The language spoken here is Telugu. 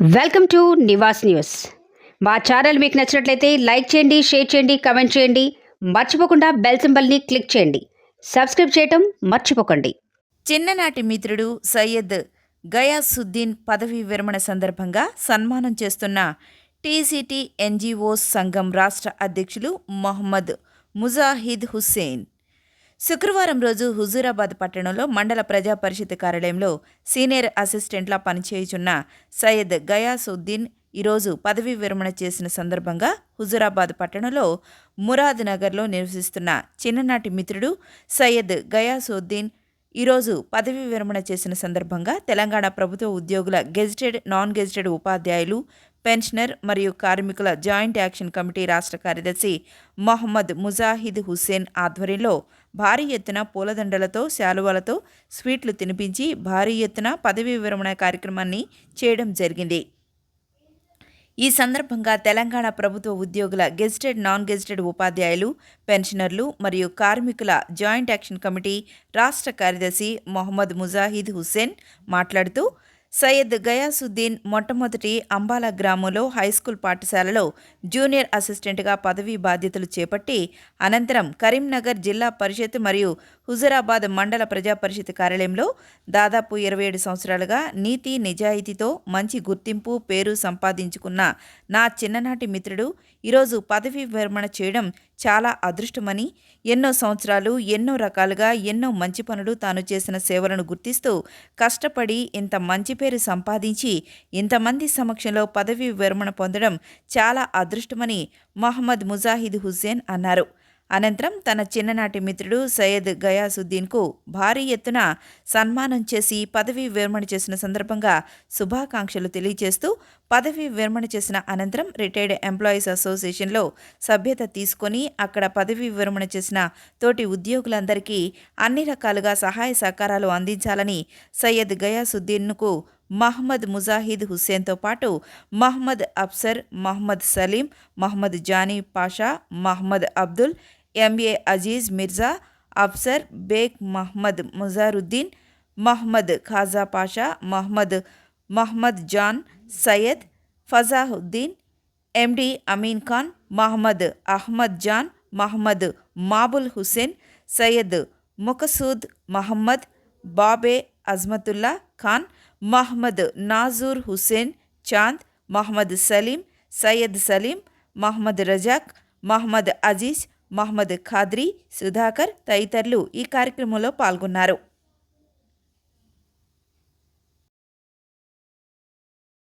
Welcome to Nivas news. మా ఛానల్ మీకు నచ్చినట్లయితే లైక్ చేయండి షేర్ చేయండి కమెంట్ చేయండి. మర్చిపోకుండా బెల్ సింబల్ని క్లిక్ చేయండి. సబ్స్క్రైబ్ చేయటం మర్చిపోకండి. చిన్ననాటి మిత్రుడు సయ్యద్ గయాసుద్దీన్ పదవీ విరమణ సందర్భంగా సన్మానం చేస్తున్న టీసీటీ ఎన్జీఓ సంఘం రాష్ట్ర అధ్యక్షులు మొహమ్మద్ ముజాహిద్ హుస్సేన్. శుక్రవారం రోజు హుజూరాబాద్ పట్టణంలో మండల ప్రజా పరిషత్ కార్యాలయంలో సీనియర్ అసిస్టెంట్లా పనిచేయుచున్న సయ్యద్ గయాసుద్దీన్ ఈరోజు పదవీ విరమణ చేసిన సందర్భంగా హుజూరాబాద్ పట్టణంలో మురాద్ నగర్లో నివసిస్తున్న చిన్ననాటి మిత్రుడు సయ్యద్ గయాసుద్దీన్ ఈరోజు పదవీ విరమణ చేసిన సందర్భంగా తెలంగాణ ప్రభుత్వ ఉద్యోగుల గెజిటెడ్ నాన్ గెజిటెడ్ ఉపాధ్యాయులు పెన్షనర్ మరియు కార్మికుల జాయింట్ యాక్షన్ కమిటీ రాష్ట్ర కార్యదర్శి మొహమ్మద్ ముజాహిద్ హుస్సేన్ ఆధ్వర్యంలో భారీ ఎత్తున పూలదండలతో శాలువాలతో స్వీట్లు తినిపించి భారీ ఎత్తున పదవీ విరమణ కార్యక్రమాన్ని చేయడం జరిగింది. ఈ సందర్భంగా తెలంగాణ ప్రభుత్వ ఉద్యోగుల గెజిటెడ్ నాన్ గెజిటెడ్ ఉపాధ్యాయులు పెన్షనర్లు మరియు కార్మికుల జాయింట్ యాక్షన్ కమిటీ రాష్ట్ర కార్యదర్శి మొహమ్మద్ ముజాహిద్ హుస్సేన్ మాట్లాడుతూ సయ్యద్ గయాసుద్దీన్ మొట్టమొదటి అంబాల గ్రామంలో హైస్కూల్ పాఠశాలలో జూనియర్ అసిస్టెంట్గా పదవీ బాధ్యతలు చేపట్టి అనంతరం కరీంనగర్ జిల్లా పరిషత్ మరియు హుజురాబాద్ మండల ప్రజా పరిషత్ కార్యాలయంలో దాదాపు ఇరవై ఏడు సంవత్సరాలుగా నీతి నిజాయితీతో మంచి గుర్తింపు పేరు సంపాదించుకున్న నా చిన్ననాటి మిత్రుడు ఈరోజు పదవీ విరమణ చేయడం చాలా అదృష్టమని ఎన్నో సంవత్సరాలు ఎన్నో రకాలుగా ఎన్నో మంచి పనులు తాను చేసిన సేవలను గుర్తిస్తూ కష్టపడి ఇంత మంచి పేరు సంపాదించి ఇంతమంది సమక్షంలో పదవీ విరమణ పొందడం చాలా అదృష్టమని మహమ్మద్ ముజాహిద్ హుస్సేన్ అన్నారు. అనంతరం తన చిన్ననాటి మిత్రుడు సయ్యద్ గయాసుద్దీన్కు భారీ ఎత్తున సన్మానం చేసి పదవీ విరమణ చేసిన సందర్భంగా శుభాకాంక్షలు తెలియజేస్తూ పదవీ విరమణ చేసిన అనంతరం రిటైర్డ్ ఎంప్లాయీస్ అసోసియేషన్లో సభ్యత తీసుకొని అక్కడ పదవీ విరమణ చేసిన తోటి ఉద్యోగులందరికీ అన్ని రకాలుగా సహాయ సహకారాలు అందించాలని సయ్యద్ గయాసుద్దీన్కు మహమ్మద్ ముజాహిద్ హుస్సేన్తో పాటు Mohammed Apsar Mohammed Saleem Mohammed Jani Pasha Mohammed Abdul M A Aziz Mirza Afsar Baig Mohammed Mujaruddin Mohammed Khaja Pasha Mohammed Mohammed Jan Syed Fazahuddin MD Ameen Khan Mohammed Ahmed Jan Mohammed Mabul Hussain Syed Maqsood Mohammed Babe Azmatullah Khan Mohammed నాజూర్ Hussain Chand Mohammed Salim Syed Salim Mohammed Razak Mohammed Aziz Mohammed Qadri Sudhakar తదితరులు ఈ కార్యక్రమంలో పాల్గొన్నారు.